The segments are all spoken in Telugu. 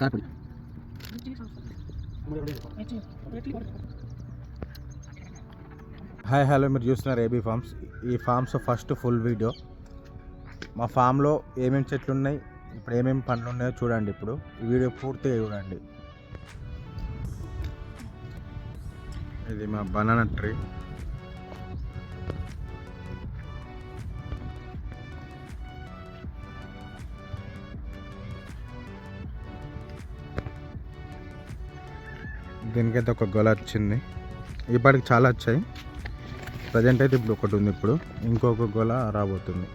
కారపొడి. హాయ్ హలో మీరు చూస్తున్నారు ఏబీ ఫార్మ్స్. ఈ ఫార్మ్స్ ఫస్ట్ ఫుల్ వీడియో. మా ఫామ్లో ఏమేమి చెట్లు ఉన్నాయి ఇప్పుడు ఏమేమి పండ్లు ఉన్నాయో చూడండి ఇప్పుడు. ఈ వీడియో పూర్తిగా చూడండి. ఇది మా బనానా ట్రీ. దీనికైతే ఒక గొల వచ్చింది. ఇప్పటికి చాలా వచ్చాయి. ప్రజెంట్ అయితే ఇప్పుడు ఒకటి ఉంది ఇప్పుడు. ఇంకొక గొల రాబోతుంది.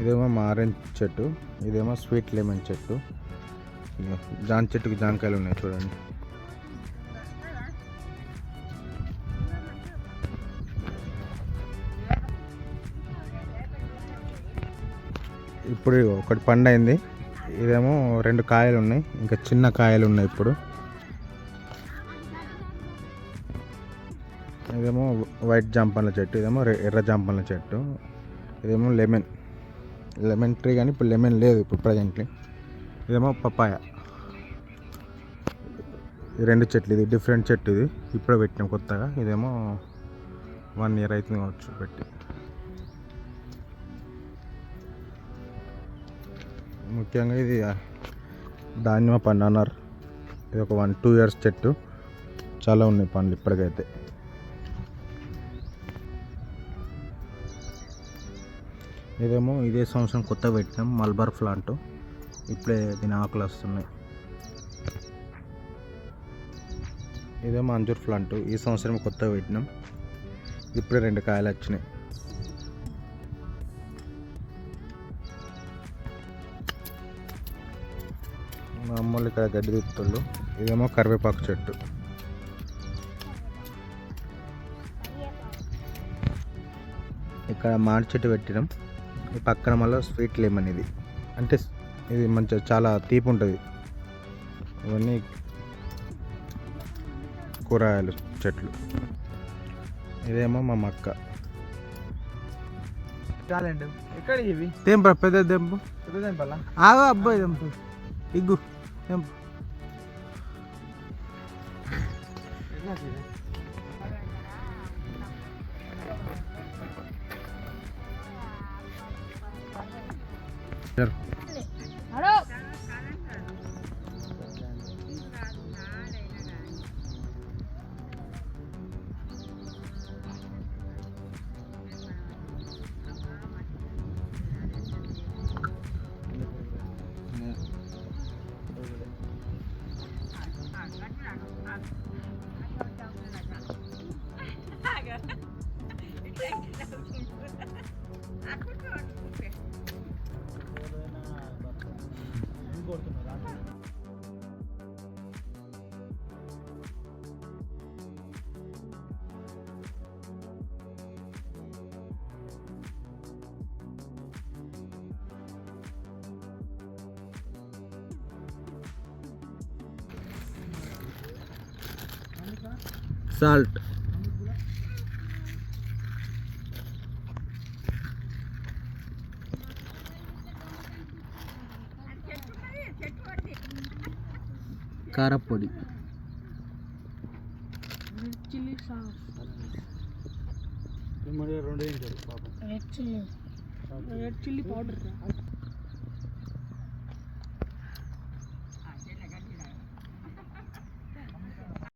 ఇదేమో మా ఆరెంజ్ చెట్టు. ఇదేమో స్వీట్ లెమన్ చెట్టు. జాన్ చెట్టుకి జాంకాయలు ఉన్నాయి చూడండి. ఇప్పుడు ఒకటి పండు అయింది ఇదేమో రెండు కాయలు ఉన్నాయి. ఇంకా చిన్న కాయలు ఉన్నాయి ఇప్పుడు. ఇదేమో వైట్ జాంపన్ల చెట్టు ఇదేమో ఎర్ర జాంపన్ల చెట్టు ఇదేమో లెమన్ లెమన్ ట్రీ కానీ ఇప్పుడు లెమన్ లేదు ఇప్పుడు ప్రజెంట్లీ. ఇదేమో పపాయ. ఈ రెండు చెట్లు ఇది డిఫరెంట్ చెట్టు ఇది. ఇప్పుడే పెట్టినాం కొత్తగా. ఇదేమో వన్ ఇయర్ అవుతుంది కావచ్చు పెట్టి. ముఖ్యంగా ఇది దానిమ్మ పండు అన్నారు. ఇది ఒక వన్ టూ ఇయర్స్ చెట్టు. చాలా ఉన్నాయి పండ్లు ఇప్పటికైతే. ఇదేమో ఇదే సంవత్సరం కొత్త పెట్టినాం మల్బార్ ప్లాంట్. ఇప్పుడే దీని ఆకులు వస్తున్నాయి. ఇదేమో అంజూర్ ప్లాంట్. ఈ సంవత్సరం కొత్త పెట్టినాం. ఇప్పుడే రెండు కాయలు వచ్చినాయి. మా అమ్మోళ్ళు ఇక్కడ గడ్డి తిప్పుతుళ్ళు ఇదేమో కరివేపాకు చెట్టు. ఇక్కడ మామిడి చెట్టు పెట్టినాం. పక్కన మళ్ళీ స్వీట్ లెమన్ ఇది. అంటే ఇది మంచిగా చాలా తీపి ఉంటుంది. ఇవన్నీ కూరగాయలు చెట్లు. ఇదేమో మా మక్క. చాలండి. ఎక్కడ ఇవి? తెంప. పెద్ద తెంపు ఆగా అబ్బాయి తెంపు. ఇగ్గు తెంపు. Aku tuh aku salt. కారపొడి. Red chilli powder